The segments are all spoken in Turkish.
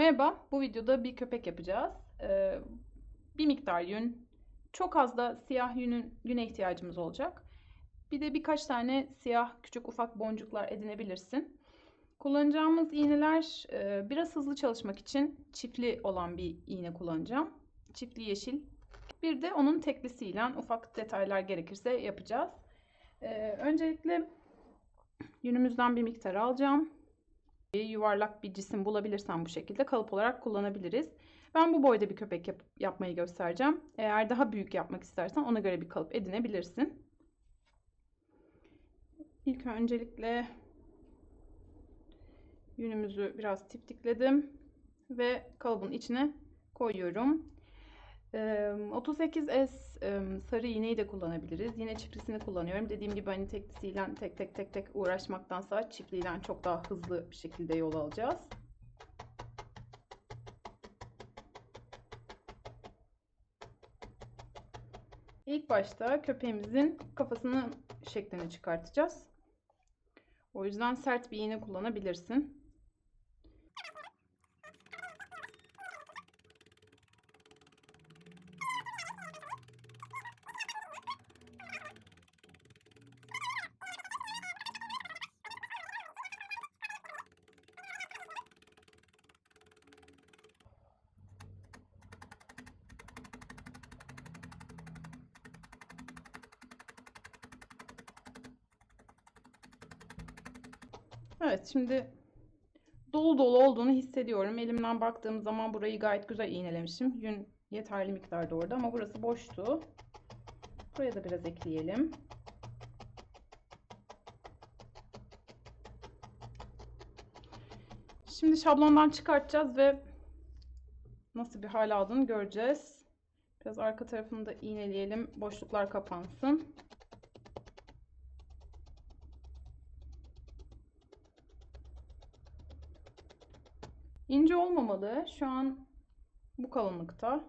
Merhaba, bu videoda bir köpek yapacağız. Ee, bir miktar yün, çok az da siyah yünün, yüne ihtiyacımız olacak. Bir de birkaç tane siyah küçük ufak boncuklar edinebilirsin. Kullanacağımız iğneler e, biraz hızlı çalışmak için çiftli olan bir iğne kullanacağım. Çiftli yeşil. Bir de onun teklisiyle ufak detaylar gerekirse yapacağız. Ee, öncelikle yünümüzden bir miktar alacağım yuvarlak bir cisim bulabilirsem bu şekilde kalıp olarak kullanabiliriz. Ben bu boyda bir köpek yap yapmayı göstereceğim. Eğer daha büyük yapmak istersen ona göre bir kalıp edinebilirsin. İlk öncelikle yünümüzü biraz tiptikledim ve kalıbın içine koyuyorum. 38S sarı iğneyi de kullanabiliriz. Yine çiftlisini kullanıyorum. Dediğim gibi hani teklisiyle tek tek tek tek uğraşmaktansa çiftliyle çok daha hızlı bir şekilde yol alacağız. İlk başta köpeğimizin kafasının şeklini çıkartacağız. O yüzden sert bir iğne kullanabilirsin. Evet şimdi dolu dolu olduğunu hissediyorum. Elimden baktığım zaman burayı gayet güzel iğnelemişim. Yün yeterli miktarda orada ama burası boştu. Buraya da biraz ekleyelim. Şimdi şablondan çıkartacağız ve nasıl bir hal aldığını göreceğiz. Biraz arka tarafını da iğneleyelim. Boşluklar kapansın. İnce olmamalı. Şu an bu kalınlıkta.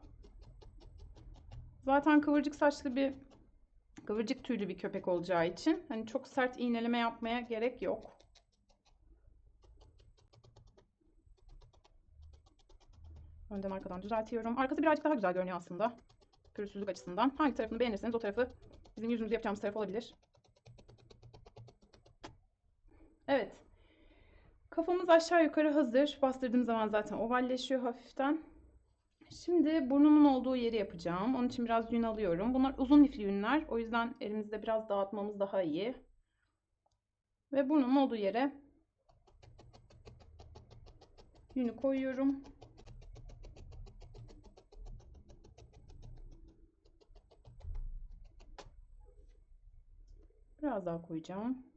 Zaten kıvırcık saçlı bir kıvırcık tüylü bir köpek olacağı için hani çok sert iğneleme yapmaya gerek yok. Önden arkadan düzeltiyorum. Arkası birazcık daha güzel görünüyor aslında. Pürüzsüzlük açısından. Hangi tarafını beğenirseniz o tarafı bizim yüzümüzü yapacağımız taraf olabilir. Evet. Kafamız aşağı yukarı hazır. Bastırdığım zaman zaten ovalleşiyor hafiften. Şimdi burnunun olduğu yeri yapacağım. Onun için biraz yün alıyorum. Bunlar uzun lifli yünler. O yüzden elimizde biraz dağıtmamız daha iyi. Ve burnunun olduğu yere yünü koyuyorum. Biraz daha koyacağım.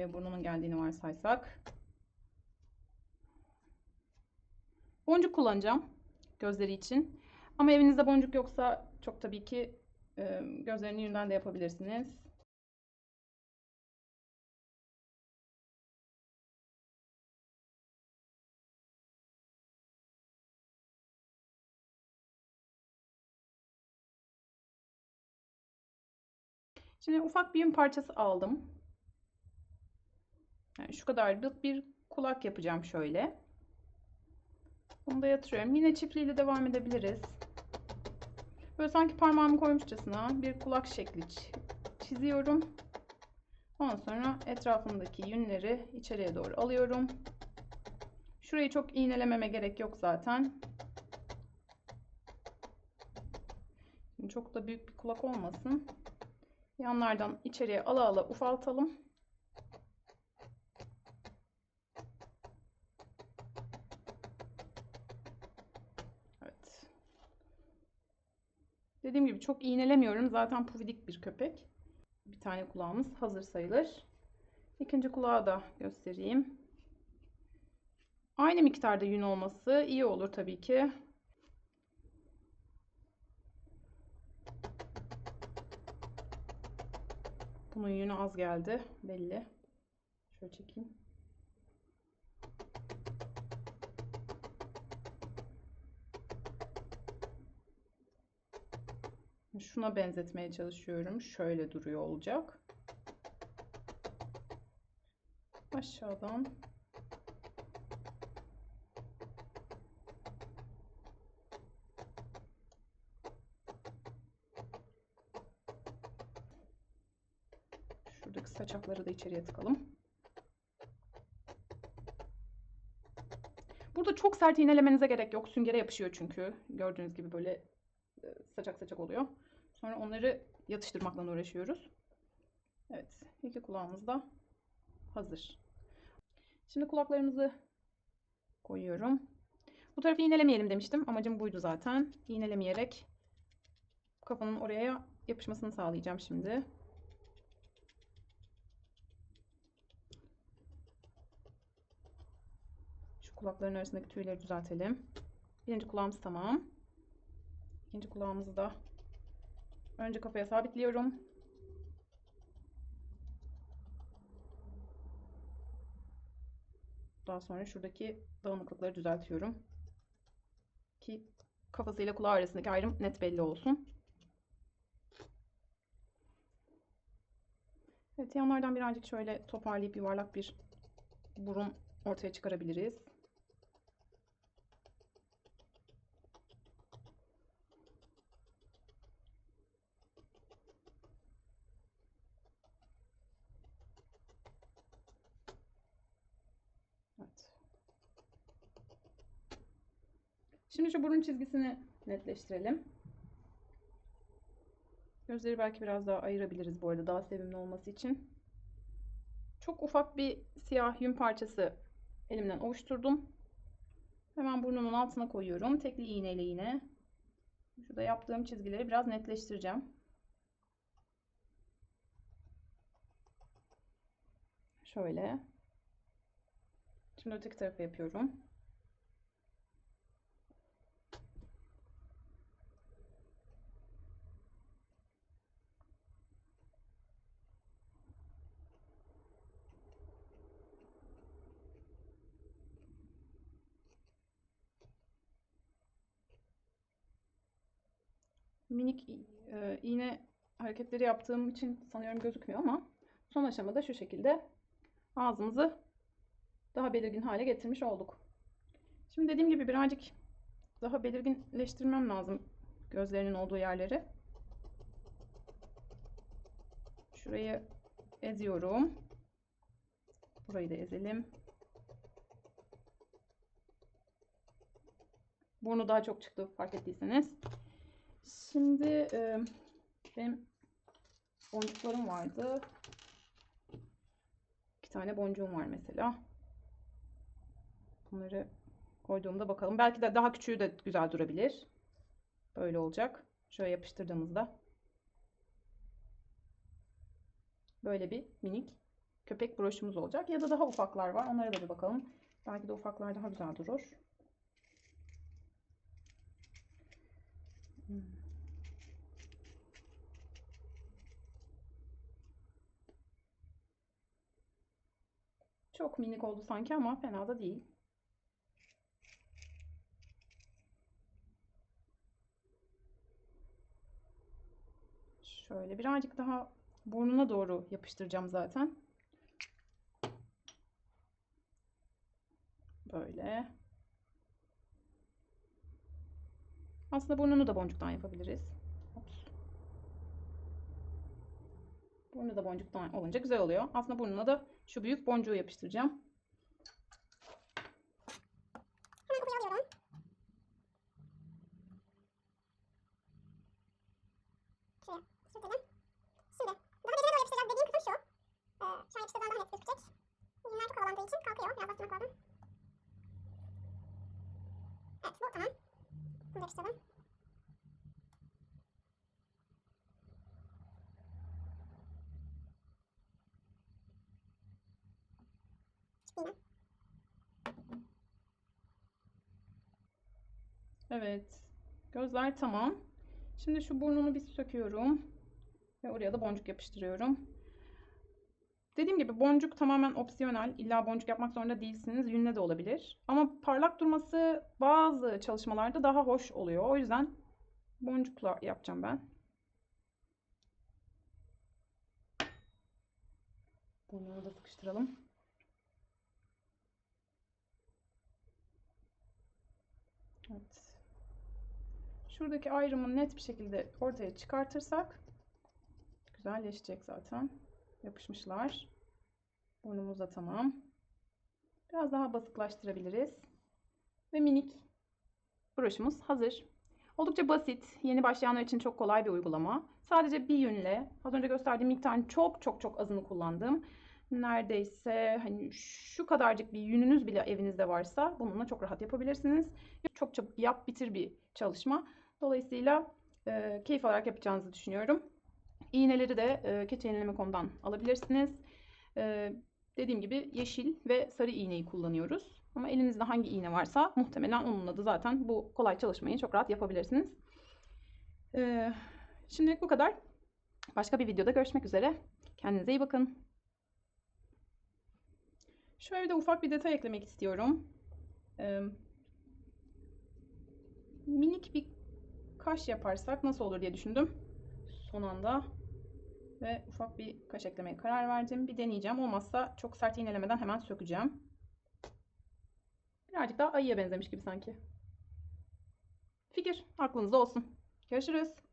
Buraya burnunun geldiğini varsaysak. Boncuk kullanacağım gözleri için. Ama evinizde boncuk yoksa çok tabii ki e, gözlerini yünden de yapabilirsiniz. Şimdi ufak bir yün parçası aldım. Yani şu kadarlık bir kulak yapacağım şöyle. Bunu da yatırıyorum. Yine çiftliğiyle devam edebiliriz. Böyle sanki parmağımı koymuşçasına bir kulak şekli çiziyorum. Ondan sonra etrafındaki yünleri içeriye doğru alıyorum. Şurayı çok iğnelememe gerek yok zaten. Çok da büyük bir kulak olmasın. Yanlardan içeriye ala ala ufaltalım. Dediğim gibi çok iğnelemiyorum. Zaten pufidik bir köpek. Bir tane kulağımız hazır sayılır. İkinci kulağı da göstereyim. Aynı miktarda yün olması iyi olur tabii ki. Bunun yünü az geldi belli. Şöyle çekeyim. Şuna benzetmeye çalışıyorum. Şöyle duruyor olacak. Aşağıdan Şuradaki saçakları da içeriye tıkalım. Burada çok sert iğnelemenize gerek yok. Süngere yapışıyor çünkü. Gördüğünüz gibi böyle e, saçak saçak oluyor. Sonra onları yatıştırmakla uğraşıyoruz. Evet. iki kulağımız da hazır. Şimdi kulaklarımızı koyuyorum. Bu tarafı iğnelemeyelim demiştim. Amacım buydu zaten. İğnelemeyerek kafanın oraya yapışmasını sağlayacağım şimdi. Şu kulakların arasındaki tüyleri düzeltelim. Birinci kulağımız tamam. İkinci kulağımızı da önce kafaya sabitliyorum. Daha sonra şuradaki dağınıklıkları düzeltiyorum. Ki kafasıyla kulağı arasındaki ayrım net belli olsun. Evet yanlardan birazcık şöyle toparlayıp yuvarlak bir burun ortaya çıkarabiliriz. Evet. Şimdi şu burun çizgisini netleştirelim. Gözleri belki biraz daha ayırabiliriz bu arada daha sevimli olması için. Çok ufak bir siyah yün parçası elimden oluşturdum. Hemen burnumun altına koyuyorum. Tekli iğneyle yine. Şurada yaptığım çizgileri biraz netleştireceğim. Şöyle. Şimdi öteki tarafa yapıyorum. Minik e, iğne hareketleri yaptığım için sanıyorum gözükmüyor ama son aşamada şu şekilde ağzımızı daha belirgin hale getirmiş olduk. Şimdi dediğim gibi birazcık daha belirginleştirmem lazım gözlerinin olduğu yerleri. Şurayı eziyorum. Burayı da ezelim. Burnu daha çok çıktı fark ettiyseniz. Şimdi e, benim boncuklarım vardı. İki tane boncuğum var mesela. Bunları koyduğumda bakalım. Belki de daha küçüğü de güzel durabilir. Böyle olacak. Şöyle yapıştırdığımızda. Böyle bir minik köpek broşumuz olacak. Ya da daha ufaklar var. Onlara da bir bakalım. Belki de ufaklar daha güzel durur. Hmm. Çok minik oldu sanki ama fena da değil. Şöyle birazcık daha burnuna doğru yapıştıracağım zaten. Böyle. Aslında burnunu da boncuktan yapabiliriz. Burnu da boncuktan olunca güzel oluyor. Aslında burnuna da şu büyük boncuğu yapıştıracağım. Evet. Gözler tamam. Şimdi şu burnunu bir söküyorum. Ve oraya da boncuk yapıştırıyorum. Dediğim gibi boncuk tamamen opsiyonel. İlla boncuk yapmak zorunda değilsiniz. Yünle de olabilir. Ama parlak durması bazı çalışmalarda daha hoş oluyor. O yüzden boncukla yapacağım ben. Bunları da sıkıştıralım. Şuradaki ayrımı net bir şekilde ortaya çıkartırsak güzelleşecek zaten. Yapışmışlar. Burnumuz da tamam. Biraz daha basıklaştırabiliriz. Ve minik broşumuz hazır. Oldukça basit, yeni başlayanlar için çok kolay bir uygulama. Sadece bir yünle, az önce gösterdiğim miktarın çok çok çok azını kullandım. Neredeyse hani şu kadarcık bir yününüz bile evinizde varsa bununla çok rahat yapabilirsiniz. Çok çabuk yap bitir bir çalışma. Dolayısıyla e, keyif alarak yapacağınızı düşünüyorum. İğneleri de e, keçeyenileme.com'dan alabilirsiniz. E, dediğim gibi yeşil ve sarı iğneyi kullanıyoruz. Ama elinizde hangi iğne varsa muhtemelen onunla da zaten bu kolay çalışmayı çok rahat yapabilirsiniz. E, şimdilik bu kadar. Başka bir videoda görüşmek üzere. Kendinize iyi bakın. Şöyle de ufak bir detay eklemek istiyorum. E, minik bir kaş yaparsak nasıl olur diye düşündüm. Son anda ve ufak bir kaş eklemeye karar verdim. Bir deneyeceğim. Olmazsa çok sert iğnelemeden hemen sökeceğim. Birazcık daha ayıya benzemiş gibi sanki. Fikir aklınızda olsun. Görüşürüz.